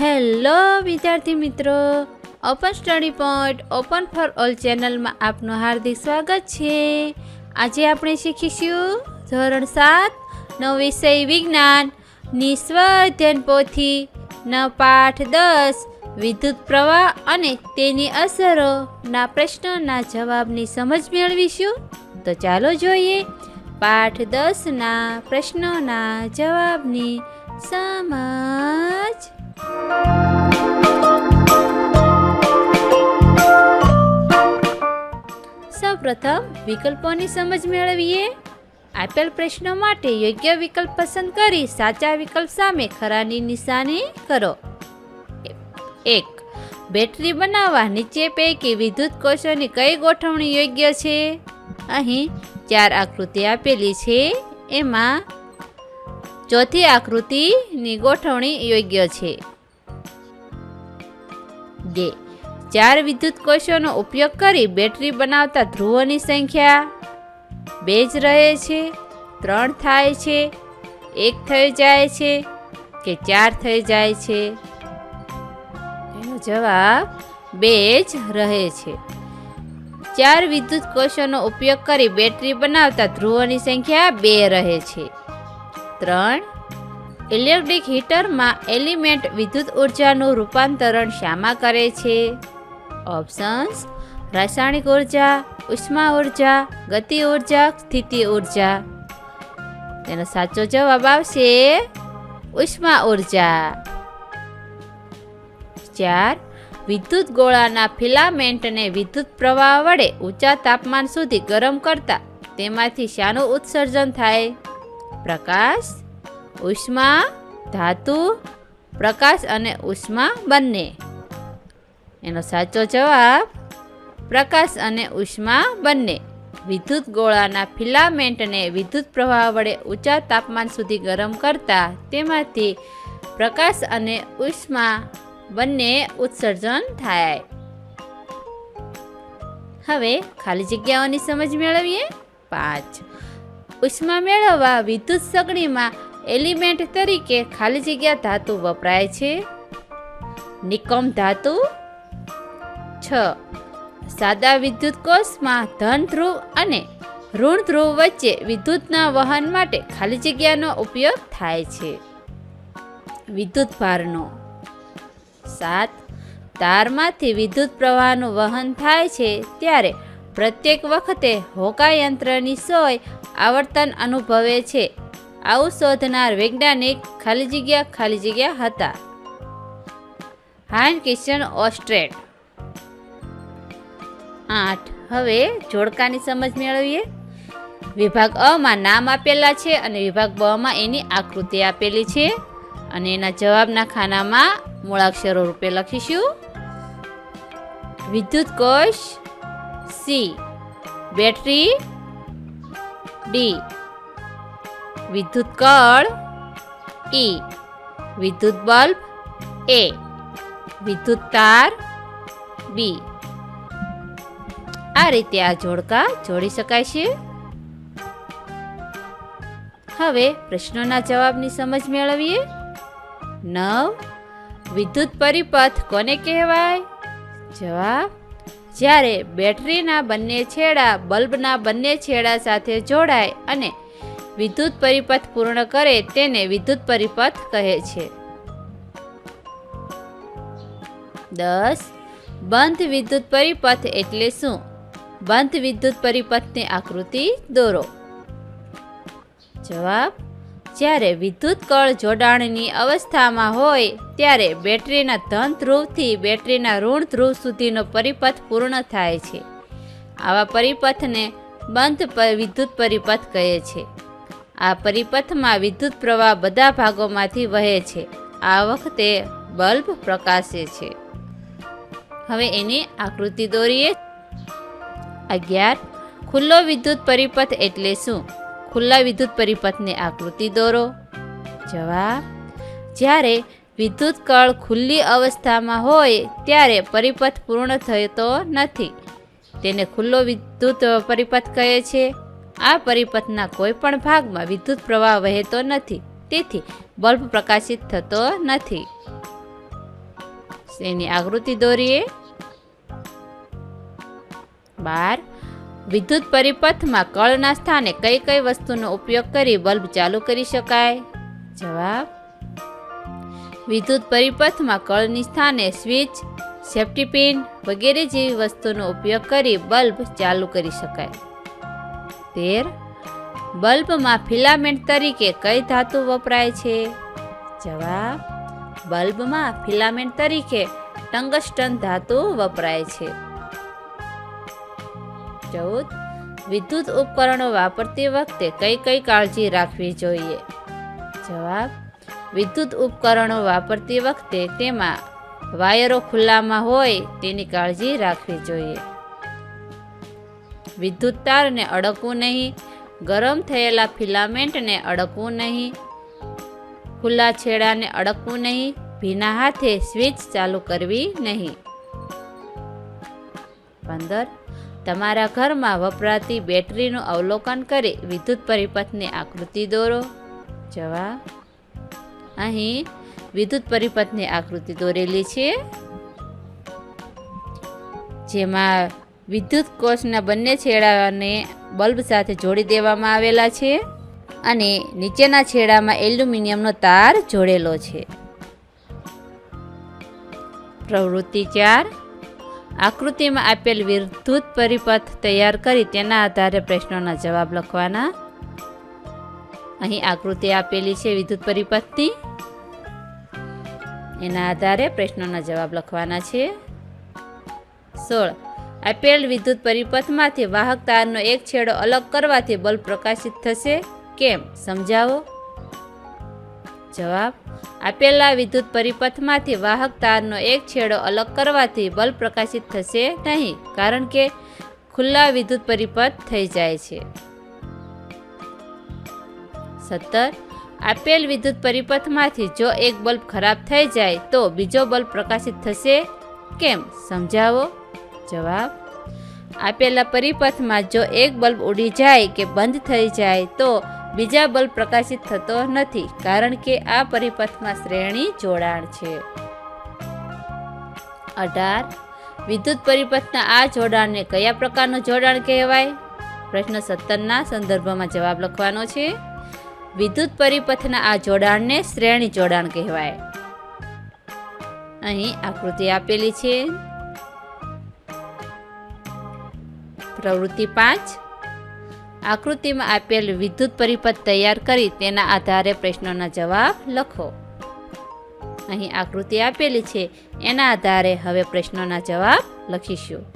Hello વિદ્યાર્થી મિત્રો. Open study point open for all ચેનલમાં આપનું હાર્દિક સ્વાગત છે. આજે આપણે શીખીશું ધોરણ સાત નો વિષય વિજ્ઞાનની સ્વ અધ્યયન પોથી, ન પાઠ દસ, વિદ્યુત પ્રવાહ અને તેની અસરો, ના પ્રશ્નોના જવાબની સમજ મેળવીશું. તો ચાલો જોઈએ. પાઠ દસના પ્રશ્નોના જવાબની સમજ. સૌપ્રથમ વિકલ્પોની સમજ મેળવીએ. આપેલ પ્રશ્નો માટે યોગ્ય વિકલ્પ પસંદ કરી સાચા વિકલ્પ સામે ખરાની નિશાની કરો. એક, બેટરી બનાવવા નીચે પૈકી વિદ્યુત કોષોની કઈ ગોઠવણી યોગ્ય છે? અહીં ચાર આકૃતિ આપેલી છે. એમાં ચોથી આકૃતિની ગોઠવણી યોગ્ય છે. બે ચાર વિદ્યુત કોષોનો ઉપયોગ કરી બેટરી બનાવતા ધ્રુવોની સંખ્યા બે જ રહે છે, ત્રણ થાય છે, એક થઈ જાય છે કે ચાર થઈ જાય છે? એનો જવાબ બે જ રહે છે. ચાર વિદ્યુત કોષોનો ઉપયોગ કરી બેટરી બનાવતા ધ્રુવોની સંખ્યા બે રહે છે. ત્રણ ઇલેક્ટ્રિક હીટરમાં એલિમેન્ટ વિદ્યુત ઉર્જાનું રૂપાંતરણ શામાં કરે છે? ઓપ્શન્સ, રાસાયણિક ઊર્જા, ઉષ્મા ઊર્જા, ગતિ ઊર્જા, સ્થિતિ ઊર્જા. તેનો સાચો જવાબ આવશે ઉષ્મા ઊર્જા. ચાર, વિદ્યુત ગોળાના ફિલામેન્ટને વિદ્યુત પ્રવાહ વડે ઊંચા તાપમાન સુધી ગરમ કરતા તેમાંથી શાનું ઉત્સર્જન થાય. પ્રકાશ ઉષ્મા, ધાતુ, પ્રકાશ અને ઉષ્મા બંને. એનો સાચો જવાબ, પ્રકાશ અને ઉષ્મા બંને. વિદ્યુત ગોળાના ફિલામેન્ટને વિદ્યુત પ્રવાહ વડે ઊંચા તાપમાન સુધી ગરમ કરતા તેમાંથી પ્રકાશ અને ઉષ્મા બંને ઉત્સર્જન થાય. હવે ખાલી જગ્યાઓની સમજ મેળવીએ. પાંચ. ઉષ્મા મેળવવા વિદ્યુત સગડીમાં એલિમેન્ટ તરીકે ખાલી જગ્યા ધાતુ વપરાય છે. નિકમ ધાતુ છ. સાદા વિદ્યુત કોષમાં ધન, ધ્રુવ અને ઋણ ધ્રુવ વચ્ચે વિદ્યુતના વહન માટે ખાલી જગ્યાનો ઉપયોગ થાય છે. વિદ્યુત ભારનો સાત. તારમાંથી વિદ્યુત પ્રવાહનું વહન થાય છે ત્યારે પ્રત્યેક વખતે હોકાયંત્રની સોય આવર્તન અનુભવે છે. આવું શોધનાર વૈજ્ઞાનિક ખાલી જગ્યા ખાલી જગ્યા હતા. હાન કિશન ઓસ્ટ્રેટ આઠ. હવે જોડકાની સમજ મેળવીએ. વિભાગ અમાં નામ આપેલા છે અને વિભાગ બમાં એની આકૃતિ આપેલી છે અને એના જવાબના ખાનામાં મૂળાક્ષરો રૂપે લખીશું. વિદ્યુત કોષ સી. Battery D. વિદ્યુત કળ ઈ વિદ્યુત બલ્બ એ વિદ્યુત તાર બી આ રીતે આ જોડકા જોડી શકાય છે. હવે પ્રશ્નોના જવાબની સમજ મેળવીએ. નવ. વિદ્યુત પરિપથ કોને કહેવાય? જવાબ, જ્યારે બેટરીના બંને છેડા બલ્બના બંને છેડા સાથે જોડાય અને વિદ્યુત પરિપથ પૂર્ણ કરે તેને વિદ્યુત પરિપથ કહે છે. દસ. બંધ વિદ્યુત પરિપથ એટલે શું? બંધ વિદ્યુત પરિપથની આકૃતિ દોરો. જવાબ. જ્યારે વિદ્યુત કળ જોડાણની અવસ્થામાં હોય, ત્યારે બેટરીના ધન ધ્રુવથી બેટરીના ઋણ ધ્રુવ સુધીનો પરિપથ પૂર્ણ થાય છે. આવા પરિપથને બંધ વિદ્યુત પરિપથ કહે છે. આ પરિપથમાં વિદ્યુત પ્રવાહ બધા ભાગોમાંથી વહે છે. આ વખતે બલ્બ પ્રકાશે છે. હવે એની આકૃતિ દોરીએ. અગિયાર. ખુલ્લો વિદ્યુત પરિપથ એટલે શું? ખુલ્લા વિદ્યુત પરિપથની આકૃતિ દોરો. જવાબ. જ્યારે વિદ્યુત કળ ખુલ્લી અવસ્થામાં હોય, ત્યારે પરિપથ પૂર્ણ થતો નથી. તેને ખુલ્લો વિદ્યુત પરિપથ કહે છે. આ પરિપથના કોઈ પણ ભાગમાં વિદ્યુત પ્રવાહ વહેતો નથી. તેથી બલ્બ પ્રકાશિત થતો નથી. એની આકૃતિ દોરીએ. બાર. વિદ્યુત પરિપથમાં કળના સ્થાને કઈ કઈ વસ્તુનો ઉપયોગ કરી બલ્બ ચાલુ કરી શકાય? જવાબ. વિદ્યુત પરિપથમાં કળની સ્થાને સ્વિચ, સેફ્ટી પિન વગેરે જેવી વસ્તુનો ઉપયોગ કરી બલ્બ ચાલુ કરી શકાય. તેર, બલ્બમાં ફિલામેન્ટ તરીકે કઈ ધાતુ વપરાય છે? જવાબ, બલ્બમાં ફિલામેન્ટ તરીકે ટંગસ્ટન ધાતુ વપરાય છે. ચૌદ, વિદ્યુત ઉપકરણો વાપરતી વખતે કઈ કઈ કાળજી રાખવી જોઈએ? જવાબ, વિદ્યુત ઉપકરણો વાપરતી વખતે તેમાં વાયરો ખુલ્લામાં હોય તેની કાળજી રાખવી જોઈએ. વિદ્યુત તારને અડકવું નહીં, ગરમ થયેલા ફિલામેન્ટને અડકવું નહીં, ખુલ્લા છેડાને અડકવું નહીં, ભીના હાથે સ્વિચ ચાલુ કરવી નહીં. પંદર તમારા ઘરમાં વપરાતી બેટરીનું અવલોકન કરી વિદ્યુત પરિપથની આકૃતિ દોરો. જવા અહીં વિદ્યુત પરિપથની આકૃતિ દોરેલી છે. જેમાં વિદ્યુત કોષના બંને છેડાને બલ્બ સાથે જોડી દેવામાં આવેલા છે અને નીચેના છેડામાં એલ્યુમિનિયમનો તાર જોડેલો છે. પ્રવૃત્તિ ચાર. આકૃતિમાં આપેલ વિદ્યુત પરિપથ તૈયાર કરી તેના આધારે પ્રશ્નોના જવાબ લખવાના. અહીં આકૃતિ આપેલી છે વિદ્યુત પરિપથની. એના આધારે પ્રશ્નોના જવાબ લખવાના છે. સોળ. આપેલ વિદ્યુત પરિપથમાંથી વાહક તારનો એક છેડો અલગ કરવાથી બલ્બ પ્રકાશિત થશે. કેમ? સમજાવો. જવાબ. આપેલા વિદ્યુત પરિપથમાંથી વાહક તારનો એક છેડો અલગ કરવાથી બલ્બ પ્રકાશિત થશે નહીં, કારણ કે ખુલ્લા વિદ્યુત પરિપથ થઈ જાય છે. સત્તર. આપેલ વિદ્યુત પરિપથમાંથી જો એક બલ્બ ખરાબ થઈ જાય તો બીજો બલ્બ પ્રકાશિત થશે. કેમ? સમજાવો. જવાબ? આપેલા પરિપથમાં જો એક બલ્બ ઉડી જાય કે બંધ થઈ જાય તો બીજા બલ્બ પ્રકાશિત થતો નથી, કારણ કે આ પરિપથમાં શ્રેણી જોડાણ છે. અઢાર. વિદ્યુત પરિપથના આ જોડાણને કયા પ્રકારનું જોડાણ કહેવાય? પ્રશ્ન સત્તરના સંદર્ભમાં જવાબ લખવાનો છે. વિદ્યુત પરિપથના આ જોડાણને શ્રેણી જોડાણ કહેવાય. અહીં આકૃતિ આપેલી છે. પ્રવૃત્તિ પાંચ. આકૃતિમાં આપેલ વિદ્યુત પરિપથ તૈયાર કરી તેના આધારે પ્રશ્નોના જવાબ લખો. અહીં આકૃતિ આપેલી છે, એના આધારે હવે પ્રશ્નોના જવાબ લખીશું.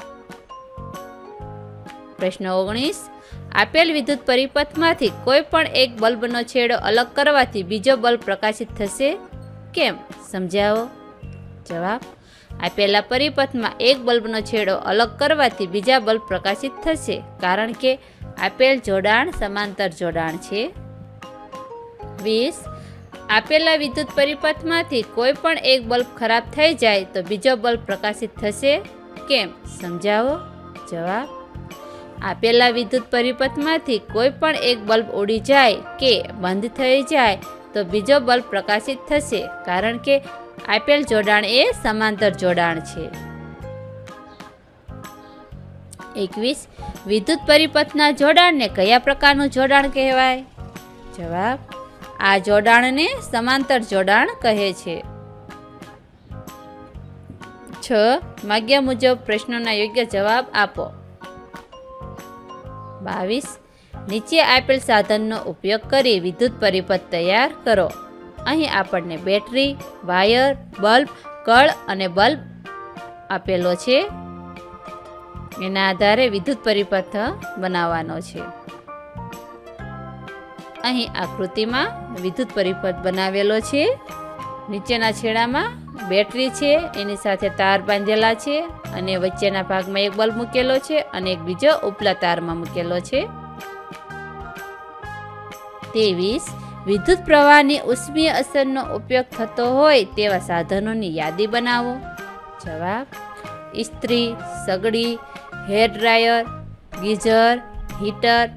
પ્રશ્ન ઓગણીસ. આપેલ વિદ્યુત પરિપથમાંથી કોઈ પણ એક બલ્બનો છેડો અલગ કરવાથી બીજો બલ્બ પ્રકાશિત થશે. કેમ? સમજાવો. જવાબ આપેલા પરિપથમાં એક બલ્બનો છેડો અલગ કરવાથી બીજા બલ્બ પ્રકાશિત થશે. કારણ કે આપેલ જોડાણ સમાંતર જોડાણ છે. વીસ. આપેલા વિદ્યુત પરિપથમાંથી કોઈ પણ એક બલ્બ ખરાબ થઈ જાય તો બીજો બલ્બ પ્રકાશિત થશે. કેમ? સમજાવો? જવાબ? આપેલા વિદ્યુત પરિપથમાંથી કોઈ પણ એક બલ્બ ઉડી જાય કે બંધ થઈ જાય તો બીજો બલ્બ પ્રકાશિત થશે. કારણ કે આપેલ જોડાણ એ સમાંતર જોડાણ છે. એકવીસ, વિદ્યુત પરિપથના જોડાણને કયા પ્રકારનું જોડાણ કહેવાય? જવાબ, આ જોડાણને સમાંતર જોડાણ કહે છે. છ, માગ્યા મુજબ પ્રશ્નોના યોગ્ય જવાબ આપો. બાવીસ, નીચે આપેલ સાધનનો ઉપયોગ કરી વિદ્યુત પરિપથ તૈયાર કરો. અહીં આપણને બેટરી, વાયર, બલ્બ, કળ અને બલ્બ આપેલો છે. એના આધારે વિદ્યુત પરિપથ બનાવવાનો છે. અહીં આકૃતિમાં વિદ્યુત પરિપથ બનાવેલો છે. નીચેના છેડામાં બેટરી છે, એની સાથે તાર બાંધેલા છે અને વચ્ચેના ભાગમાં એક બલ્બ મૂકેલો છે અને એક બીજો ઉપલા તારમાં મૂકેલો છે. ત્રેવીસ વિદ્યુત પ્રવાહની ઉષ્મીય અસરનો ઉપયોગ થતો હોય તેવા સાધનોની યાદી બનાવો. જવાબ, ઇસ્ત્રી, સગડી હેર ડ્રાયર, ગીઝર, હીટર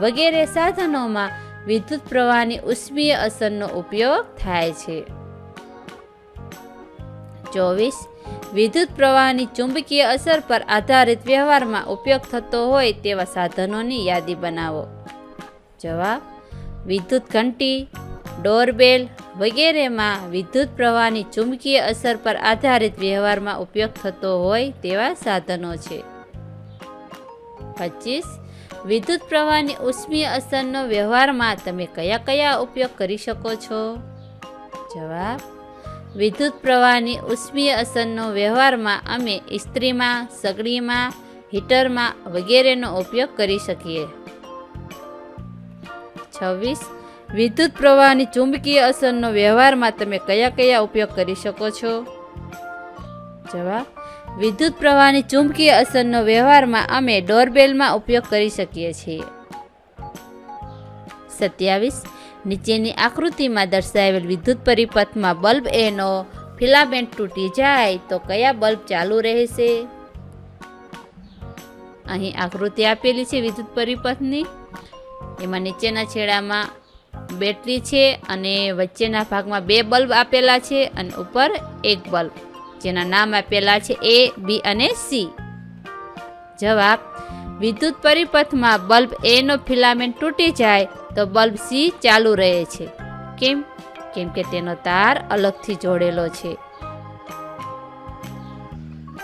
વગેરે સાધનોમાં વિદ્યુત પ્રવાહની ઉષ્મીય અસરનો ઉપયોગ થાય છે. ચોવીસ, વિદ્યુત પ્રવાહની ચુંબકીય અસર પર આધારિત વ્યવહારમાં ઉપયોગ થતો હોય તેવા સાધનોની યાદી બનાવો. જવાબ વિદ્યુત ઘંટી, ડોરબેલ વગેરેમાં વિદ્યુત પ્રવાહની ચુંબકીય અસર પર આધારિત વ્યવહારમાં ઉપયોગ થતો હોય તેવા સાધનો છે. પચીસ, વિદ્યુત પ્રવાહની ઉષ્મીય અસરનો વ્યવહારમાં તમે કયા કયા ઉપયોગ કરી શકો છો? જવાબ, વિદ્યુત પ્રવાહની ઉષ્મીય અસરનો વ્યવહારમાં અમે ઇસ્ત્રીમાં, સગડીમાં, હીટરમાં વગેરેનો ઉપયોગ કરી શકીએ. છવ્વીસ. વિદ્યુત પ્રવાહની ચુંબકીય અસરનો વ્યવહારમાં તમે કયા કયા ઉપયોગ કરી શકો છો? જવાબ. વિદ્યુત પ્રવાહની ચુંબકીય અસરનો વ્યવહારમાં અમે ડોરબેલમાં ઉપયોગ કરી શકીએ છીએ. સત્યાવીસ. નીચેની આકૃતિમાં દર્શાવેલ વિદ્યુત પરિપથમાં બલ્બ એનો ફિલામેન્ટ તૂટી જાય તો કયા બલ્બ ચાલુ રહેશે? અહીં આકૃતિ આપેલી છે વિદ્યુત પરિપથની. એમાં નીચેના છેડામાં બેટરી છે અને વચ્ચેના ભાગમાં બે બલ્બ આપેલા છે અને ઉપર એક બલ્બ, જેના નામ આપેલા છે એ બી અને સી જવાબ, વિદ્યુત પરિપથમાં બલ્બ એનો ફિલામેન્ટ તૂટી જાય તો બલ્બ સી ચાલુ રહે છે. કેમ? કેમ કે તેનો તાર અલગથી જોડેલો છે.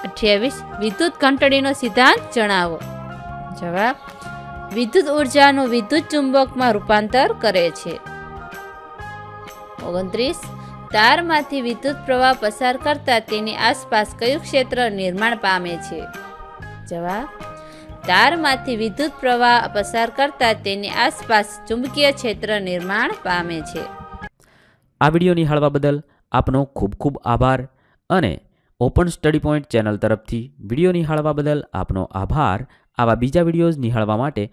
અઠ્યાવીસ, વિદ્યુત ઘંટડીનો સિદ્ધાંત જણાવો. જવાબ વિદ્યુત ઉર્જાનું વિદ્યુત ચુંબકમાં રૂપાંતર કરે છે. ઓગણત્રીસ. તારમાંથી વિદ્યુત પ્રવાહ પસાર કરતા તેની આસપાસ કયું ક્ષેત્ર નિર્માણ પામે છે? જવાબ. તારમાંથી વિદ્યુત પ્રવાહ પસાર કરતા તેની આસપાસ ચુંબકીય ક્ષેત્ર નિર્માણ પામે છે. આ વીડિયો નિહાળવા બદલ આપનો ખૂબ ખૂબ આભાર અને ઓપન સ્ટડી પોઈન્ટ ચેનલ તરફથી વીડિયો નિહાળવા બદલ આપનો આભાર. આવા બીજા વિડીયોઝ નિહાળવા માટે